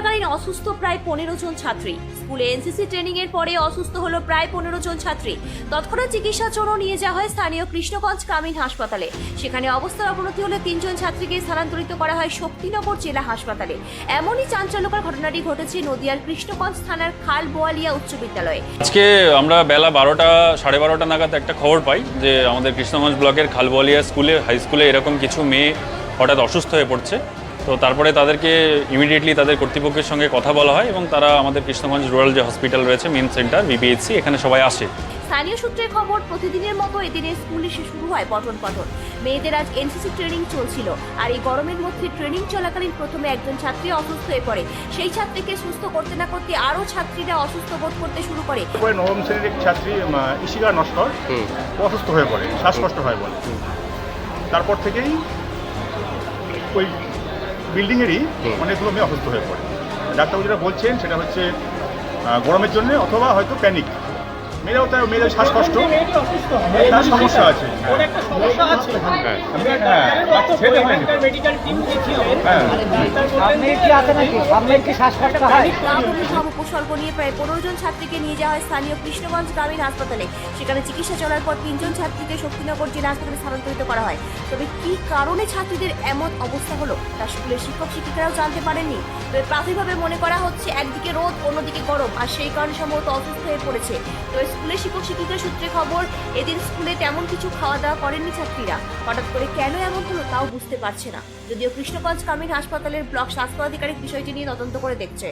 অসুস্থ প্রায় পনেরো জন ছাত্রী। স্কুলে এনসিসি ট্রেনিং এর পরে অসুস্থ হলো প্রায় পনেরো জন ছাত্রী। তৎক্ষণাৎ চিকিৎসার জন্য নিয়ে যাওয়া হয় স্থানীয় কৃষ্ণগঞ্জ গ্রামীণ হাসপাতালে। সেখানে অবস্থার অবনতি হলে তিনজন ছাত্রীকে স্থানান্তরিত করা হয় শক্তিনগর জেলা হাসপাতালে। এমনই চাঞ্চল্যকর ঘটনাটি ঘটেছে নদিয়ার কৃষ্ণগঞ্জ থানার খাল বোয়ালিয়া উচ্চ বিদ্যালয়ে। আজকে আমরা বেলা বারোটা, সাড়ে বারোটা নাগাদ একটা খবর পাই যে আমাদের কৃষ্ণগঞ্জ ব্লকের খালবলিয়া স্কুলে, হাই স্কুলে এরকম কিছু মেয়ে হঠাৎ অসুস্থ হয়ে পড়ছে। তো তারপরে তাদেরকে ইমিডিয়েটলি তাদের কর্তৃপক্ষের সঙ্গে কথা বলা হয় এবং তারা আমাদের কৃষ্ণগঞ্জ রুরাল যে হসপিটাল রয়েছে মেন সেন্টার বিবিএইচসি এখানে সবাই আসে। স্থানীয় সূত্রের খবর প্রতিদিনের মতো এদিনে স্কুল এসে শুরু হয় পঠন পাঠন মেয়েদের আজ এনসিসি ট্রেনিং চলছিল আর এই গরমের মধ্যে ট্রেনিং চলাকালীন প্রথমে একজন ছাত্রী অসুস্থ হয়ে পড়ে। সেই ছাত্রীকে সুস্থ করতে না করতে আরও ছাত্রীরা অসুস্থ বোধ করতে শুরু করে। নবম শ্রেণির এক ছাত্রী ইশিকা নস্কর অসুস্থ হয়ে পড়ে শ্বাসকষ্ট হয় বলে। তারপর থেকেই ওই বিল্ডিংয়েরই অনেকগুলো মেয়ে অসুস্থ হয়ে পড়ে। ডাক্তারবাবু যেটা বলছেন সেটা হচ্ছে গরমের জন্য অথবা হয়তো প্যানিক মেয়েরাও তার মেয়েদের শ্বাসকষ্ট। তার সমস্যা আছে। উপসর্গ নিয়ে প্রায় পনেরো জন ছাত্রীকে নিয়ে যাওয়া হয় স্থানীয় কৃষ্ণগঞ্জ গ্রামীণ হাসপাতালে সেখানে চিকিৎসা চলার পর তিনজন ছাত্রীকে শক্তিনগর জেলা হাসপাতালে স্থানান্তরিত করা হয় তবে কী কারণে ছাত্রীদের এমন অবস্থা হলো তা স্কুলের শিক্ষক শিক্ষিকারাও জানতে পারেননি তবে প্রাথমিকভাবে মনে করা হচ্ছে একদিকে রোদ অন্যদিকে গরম আর সেই কারণে সম্ভবত অসুস্থ হয়ে পড়েছে তবে স্কুলের শিক্ষক শিক্ষিকা সূত্রে খবর, এদিন স্কুলে তেমন কিছু খাওয়া দাওয়া করেননি। ছাত্রীরা। হঠাৎ করে কেন এমন হলো তাও বুঝতে পারছে না। যদিও কৃষ্ণগঞ্জ গ্রামীণ হাসপাতালের ব্লক স্বাস্থ্য আধিকারিক বিষয়টি নিয়ে তদন্ত করে দেখছে।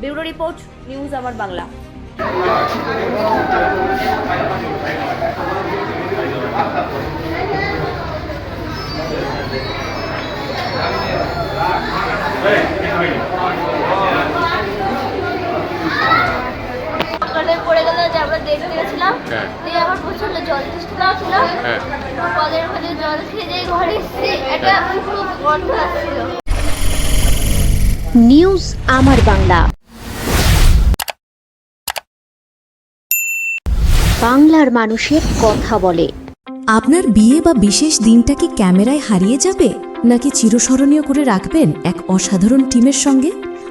ব্যুরো রিপোর্ট, নিউজ আমার বাংলা। সকালে দেখতে গেছিলাম। দিয়ে আমার প্রচণ্ড জল তেষ্টা লাগছিল কলের ওখানে জল খেয়ে দিয়ে ঘরে এসেছি। একটা পুরো গন্ধ আসছিল। নিউজ আমার বাংলা। বাংলার মানুষের কথা বলে। আপনার বিয়ে বা বিশেষ দিনটা কি ক্যামেরায় হারিয়ে যাবে? নাকি চিরস্মরণীয় করে রাখবেন এক অসাধারণ টিমের সঙ্গে?